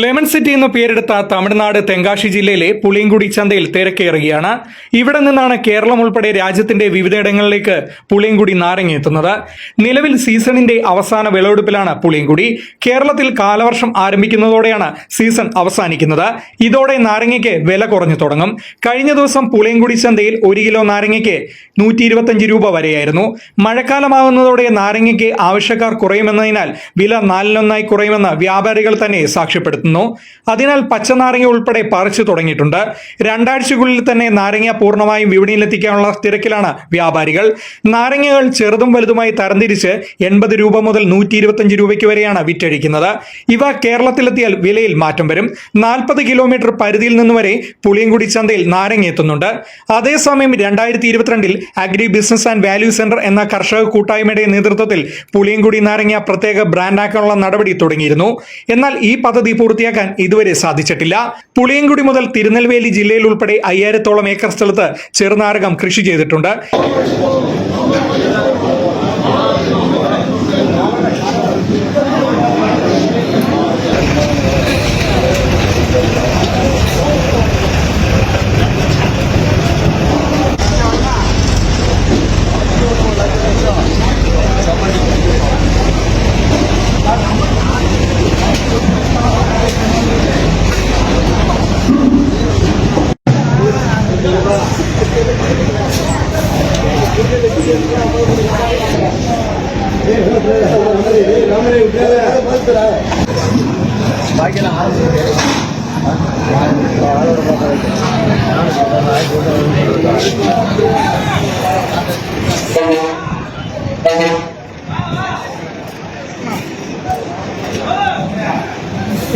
Lemon city എന്ന് പേരെടുത്ത തമിഴ്നാട് തെങ്കാശി ജില്ലയിലെ പുളിയങ്കുടി ചന്തയിൽ തിരക്കേറുകയാണ് ഇവിടെ നിന്നാണ് കേരളം ഉൾപ്പെടെ രാജ്യത്തിന്റെ വിവിധയിടങ്ങളിലേക്ക് പുളിയങ്കുടി നാരങ്ങ എത്തുന്നത്. നിലവിൽ സീസണിന്റെ അവസാന വിളവെടുപ്പിലാണ് പുളിയങ്കുടി. കേരളത്തിൽ കാലവർഷം ആരംഭിക്കുന്നതോടെയാണ് സീസൺ അവസാനിക്കുന്നത്. ഇതോടെ നാരങ്ങയ്ക്ക് വില കുറഞ്ഞു തുടങ്ങും. കഴിഞ്ഞ ദിവസം പുളിയങ്കുടി ചന്തയിൽ ഒരു കിലോ നാരങ്ങയ്ക്ക് നൂറ്റി രൂപ വരെയായിരുന്നു. മഴക്കാലമാകുന്നതോടെ നാരങ്ങയ്ക്ക് ആവശ്യക്കാർ കുറയുമെന്നതിനാൽ വില നാലിലൊന്നായി കുറയുമെന്ന് വ്യാപാരികൾ തന്നെ സാക്ഷ്യപ്പെടുത്തുന്നു അതിനാൽ പച്ചനാരങ്ങ ഉൾപ്പെടെ പറിച്ചു തുടങ്ങിയിട്ടുണ്ട്. രണ്ടാഴ്ചക്കുള്ളിൽ തന്നെ നാരങ്ങ പൂർണമായും വിപണിയിലെത്തിക്കാനുള്ള തിരക്കിലാണ് വ്യാപാരികൾ. നാരങ്ങകൾ ചെറുതും വലുതുമായി തരംതിരിച്ച് എൺപത് രൂപ മുതൽ നൂറ്റി ഇരുപത്തഞ്ച് രൂപയ്ക്ക് വരെയാണ് വിറ്റഴിക്കുന്നത്. ഇവ കേരളത്തിലെത്തിയാൽ വിലയിൽ മാറ്റം വരും. നാൽപ്പത് കിലോമീറ്റർ പരിധിയിൽ നിന്ന് വരെ പുളിയങ്കുടി ചന്തയിൽ നാരങ്ങ എത്തുന്നുണ്ട്. അതേസമയം രണ്ടായിരത്തി ഇരുപത്തിരണ്ടിൽ agri business and value centre എന്ന കർഷക കൂട്ടായ്മയുടെ നേതൃത്വത്തിൽ പുളിയങ്കുടി നാരങ്ങ പ്രത്യേക ബ്രാൻഡാക്കാനുള്ള നടപടി തുടങ്ങിയിരുന്നു. എന്നാൽ ഈ പദ്ധതി പൂർത്തിയാക്കാൻ ഇതുവരെ സാധിച്ചിട്ടില്ല. പുളിയങ്കുടി മുതൽ തിരുനെൽവേലി ജില്ലയിൽ ഉൾപ്പെടെ അയ്യായിരത്തോളം ഏക്കർ സ്ഥലത്ത് ചെറുനാരകം കൃഷി ചെയ്തിട്ടുണ്ട്.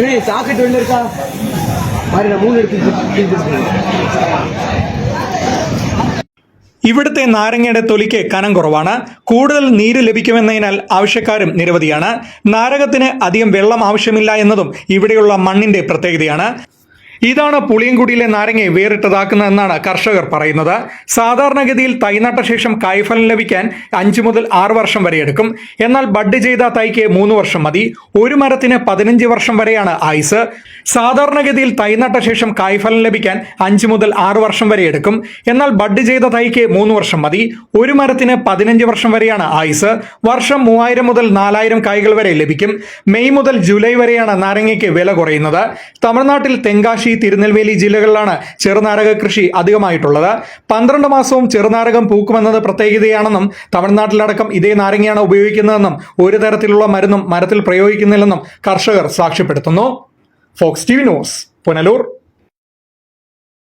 ஏய் சாக்கெட் வெளில இருக்கா? மாதிரி நான் மூணு எடுத்து ഇവിടുത്തെ നാരങ്ങയുടെ തൊലിക്ക് കനം കുറവാണ്. കൂടുതൽ നീര് ലഭിക്കുമെന്നതിനാൽ ആവശ്യക്കാരും നിരവധിയാണ്. നാരകത്തിന് അധികം വെള്ളം ആവശ്യമില്ല എന്നതും ഇവിടെയുള്ള മണ്ണിന്റെ പ്രത്യേകതയാണ്. ഇതാണ് പുളിയൻകുടിയിലെ നാരങ്ങയെ വേറിട്ടതാക്കുന്നതെന്നാണ് കർഷകർ പറയുന്നത്. സാധാരണഗതിയിൽ തൈനട്ട ശേഷം കായ്ഫലം ലഭിക്കാൻ അഞ്ച് മുതൽ ആറ് വർഷം വരെ എടുക്കും. എന്നാൽ ബഡ് ചെയ്ത തൈക്ക് മൂന്ന് വർഷം മതി. ഒരു മരത്തിന് പതിനഞ്ച് വർഷം വരെയാണ് ആയുസ്. സാധാരണഗതിയിൽ തൈനട്ട ശേഷം കായ്ഫലം ലഭിക്കാൻ അഞ്ച് മുതൽ ആറ് വർഷം വരെ എടുക്കും. എന്നാൽ ബഡ് ചെയ്ത തൈക്ക് മൂന്ന് വർഷം മതി. ഒരു മരത്തിന് പതിനഞ്ച് വർഷം വരെയാണ് ആയുസ്. വർഷം മൂവായിരം മുതൽ നാലായിരം കായ്കൾ വരെ ലഭിക്കും. മെയ് മുതൽ ജൂലൈ വരെയാണ് നാരങ്ങയ്ക്ക് വില കുറയുന്നത്. തമിഴ്നാട്ടിൽ തെങ്കാശി തിരുനെൽവേലി ജില്ലകളിലാണ് ചെറുനാരക കൃഷി അധികമായിട്ടുള്ളത്. പന്ത്രണ്ട് മാസവും ചെറുനാരകം പൂക്കുമെന്നത് പ്രത്യേകതയാണെന്നും തമിഴ്നാട്ടിലടക്കം ഇതേ നാരങ്ങയാണ് ഉപയോഗിക്കുന്നതെന്നും ഒരു തരത്തിലുള്ള മരുന്നും മരത്തിൽ പ്രയോഗിക്കുന്നില്ലെന്നും കർഷകർ സാക്ഷ്യപ്പെടുത്തുന്നു. Fox T news Punalur.